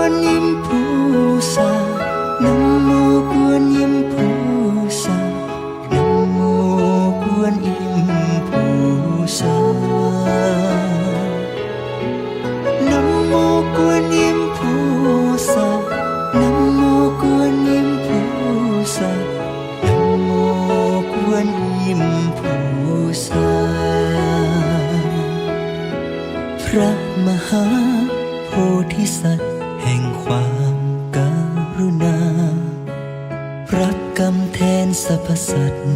นะโมกวนอิมพูซานะโมกวนอิมพูซานะโมกวนอิมพูซานะโมกวนอิมพูซานะโมกวนอิมพูซานะโมกวนอิมพูซาพระมหาโพธิสัตว์ แห่งความกรุณา รักกรรมแทนสรรพสัตว์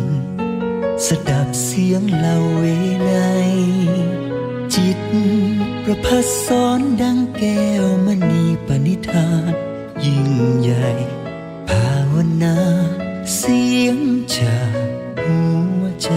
สดับเสียงเล่าเวไนจิต ประพัสสอนดังแก้วมณีปณิธาน ยิ่งใหญ่ ภาวนา เสียงจากหัวใจ